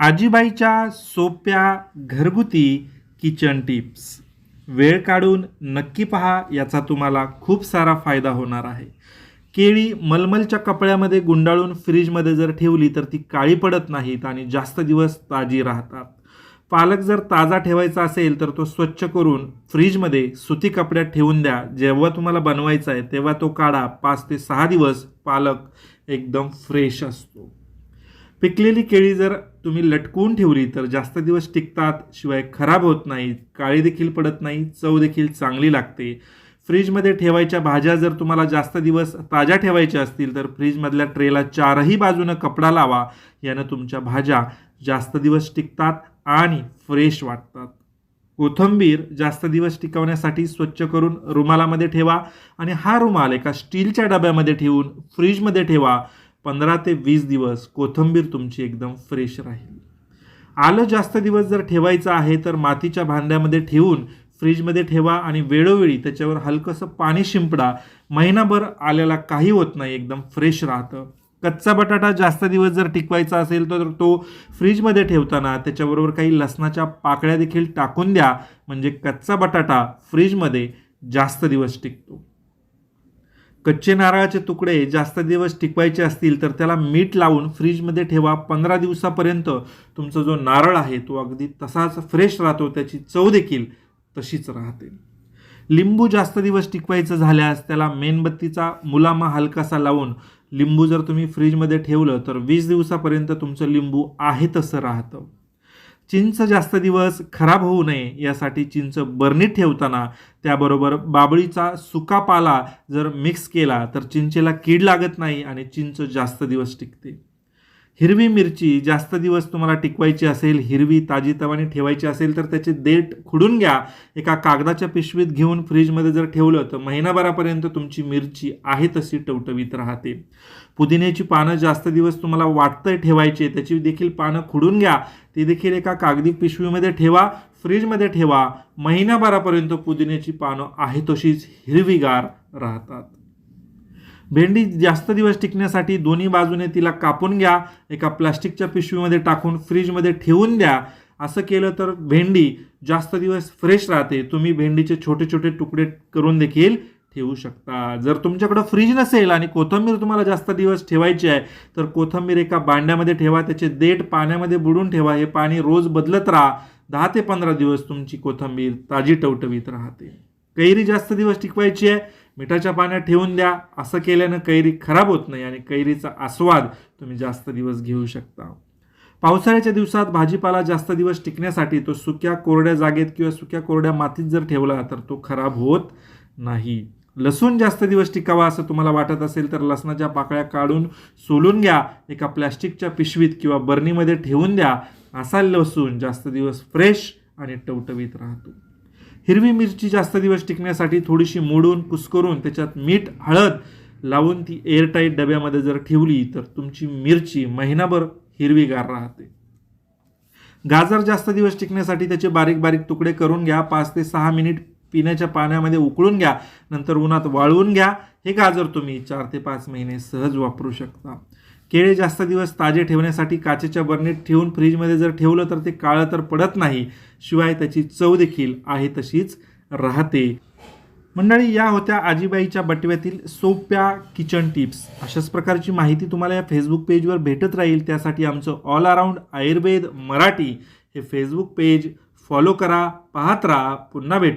आजीबाईच्या सोप्या घरगुती kitchen tips वेळ काढून नक्की पहा याचा तुम्हाला खूप सारा फायदा होणार आहे. केळी मलमलच्या कपड्यामध्ये गुंडाळून फ्रीजमध्ये जर ठेवली तर ती काळी पडत नाहीत आणि जास्त दिवस ताजी राहतात. पालक जर ताजा ठेवायचा असेल तर तो स्वच्छ करून फ्रीजमध्ये सुती कपड्यात ठेवून द्या. जेव्हा तुम्हाला बनवायचा आहे तेव्हा तो काढा. पाच ते सहा दिवस पालक एकदम फ्रेश असतो. पिकलेली केळी जर तुम्ही लटकवून ठेवली तर जास्त दिवस टिकतात शिवाय खराब होत नाहीत काळी देखील पडत नाही चव देखील चांगली लागते. फ्रीजमध्ये ठेवायच्या भाज्या जर तुम्हाला जास्त दिवस ताज्या ठेवायच्या असतील तर फ्रीजमधल्या ट्रेला चारही बाजूनं कपडा लावा. यानं तुमच्या भाज्या जास्त दिवस टिकतात आणि फ्रेश वाटतात. कोथंबीर जास्त दिवस टिकवण्यासाठी स्वच्छ करून रुमालामध्ये ठेवा आणि हा रुमाल एका स्टीलच्या डब्यामध्ये ठेवून फ्रीजमध्ये ठेवा. पंधरा ते वीस दिवस कोथंबीर तुमची एकदम फ्रेश राहील. आलं जास्त दिवस जर ठेवायचं आहे तर मातीच्या भांड्यामध्ये ठेवून फ्रीजमध्ये ठेवा आणि वेळोवेळी त्याच्यावर हलकंसं पाणी शिंपडा. महिनाभर आल्याला काही होत नाही एकदम फ्रेश राहतं. कच्चा बटाटा जास्त दिवस जर टिकवायचा असेल तर तो फ्रीजमध्ये ठेवताना त्याच्याबरोबर काही लसणाच्या पाकळ्या देखील टाकून द्या. म्हणजे कच्चा बटाटा फ्रीजमध्ये जास्त दिवस टिकतो. कच्चे नारळाचे तुकडे जास्त दिवस टिकवायचे असतील तर त्याला मीठ लावून फ्रीजमध्ये ठेवा. पंधरा दिवसापर्यंत तुमचा जो नारळ आहे तो अगदी तसाच फ्रेश राहतो. त्याची चव देखील तशीच राहते. लिंबू जास्त दिवस टिकवायचं झाल्यास त्याला मेणबत्तीचा मुलामा हलकासा लावून लिंबू जर तुम्ही फ्रीजमध्ये ठेवलं तर वीस दिवसापर्यंत तुमचं लिंबू आहे तसं राहतं. चिंच जास्त दिवस खराब होऊ नये यासाठी चिंच बरणीत ठेवताना त्याबरोबर बाबळीचा सुका पाला जर मिक्स केला तर चिंचेला कीड लागत नाही आणि चिंच जास्त दिवस टिकते. हिरवी मिरची जास्त दिवस तुम्हाला टिकवायची असेल हिरवी ताजीतवानी ठेवायची असेल तर त्याचे देठ खुडून घ्या. एका कागदाच्या पिशवीत घेऊन फ्रीजमध्ये जर ठेवलं तर महिनाभरापर्यंत तुमची मिरची आहे तशी टवटवीत राहते. पुदिन्याची पानं जास्त दिवस तुम्हाला वाटतंय ठेवायचे त्याची देखील पानं खुडून घ्या. ती देखील एका कागदी पिशवीमध्ये ठेवा फ्रीजमध्ये ठेवा. महिनाभरापर्यंत पुदिन्याची पानं आहे तशीच हिरवीगार राहतात. भेंडी जास्त दिवस टिकण्यासाठी दोन्ही बाजूने तिला कापून घ्या. एका प्लास्टिकच्या पिशवीमध्ये टाकून फ्रीजमध्ये ठेवून द्या. असं केलं तर भेंडी जास्त दिवस फ्रेश राहते. तुम्ही भेंडीचे छोटे छोटे तुकडे करून देखील ठेवू शकता. जर तुमच्याकडं फ्रीज नसेल आणि कोथंबीर तुम्हाला जास्त दिवस ठेवायची आहे तर कोथंबीर एका भांड्यामध्ये ठेवा त्याचे देठ पाण्यामध्ये बुडून ठेवा. हे पाणी रोज बदलत राहा. दहा ते पंधरा दिवस तुमची कोथंबीर ताजी टवटवीत राहते. कैरी जास्त दिवस टिकवायची आहे मिठाच्या पाण्यात ठेवून द्या. असं केल्यानं कैरी खराब होत नाही आणि कैरीचा आस्वाद तुम्ही जास्त दिवस घेऊ शकता. पावसाळ्याच्या दिवसात भाजीपाला जास्त दिवस टिकण्यासाठी तो सुक्या कोरड्या जागेत किंवा सुक्या कोरड्या मातीत जर ठेवला तर तो खराब होत नाही. लसूण जास्त दिवस टिकावा असं तुम्हाला वाटत असेल तर लसणाच्या पाकळ्या काढून सोलून घ्या. एका प्लॅस्टिकच्या पिशवीत किंवा बर्नीमध्ये ठेवून द्या. असा लसूण जास्त दिवस फ्रेश आणि टवटवीत राहतो. हिरवी मिरची जास्त दिवस टिकण्यासाठी थोडीशी मोडून कुसकरून त्याच्यात मीठ हळद लावून ती एअरटाईट डब्यामध्ये जर ठेवली तर तुमची मिरची महिनाभर हिरवीगार राहते. गाजर जास्त दिवस टिकण्यासाठी त्याचे बारीक बारीक तुकडे करून घ्या. पाच ते सहा मिनिट पिण्याच्या पाण्यामध्ये उकळून घ्या. नंतर उन्हात वाळवून घ्या. हे गाजर तुम्ही चार ते पाच महिने सहज वापरू शकता. केळे जास्त दिवस ताजे ठेवण्यासाठी काचेच्या बरणीत ठेवून फ्रीजमध्ये जर ठेवलं तर ते काळं तर पडत नाही. शिवाय त्याची चव देखील आहे तशीच राहते. मंडळी या होत्या आजीबाईच्या बटव्यातील सोप्या किचन टिप्स. अशाच प्रकारची माहिती तुम्हाला या फेसबुक पेजवर भेटत राहील. त्यासाठी आमचं ऑल अराऊंड आयुर्वेद मराठी हे फेसबुक पेज फॉलो करा. पाहत राहा. पुन्हा भेटू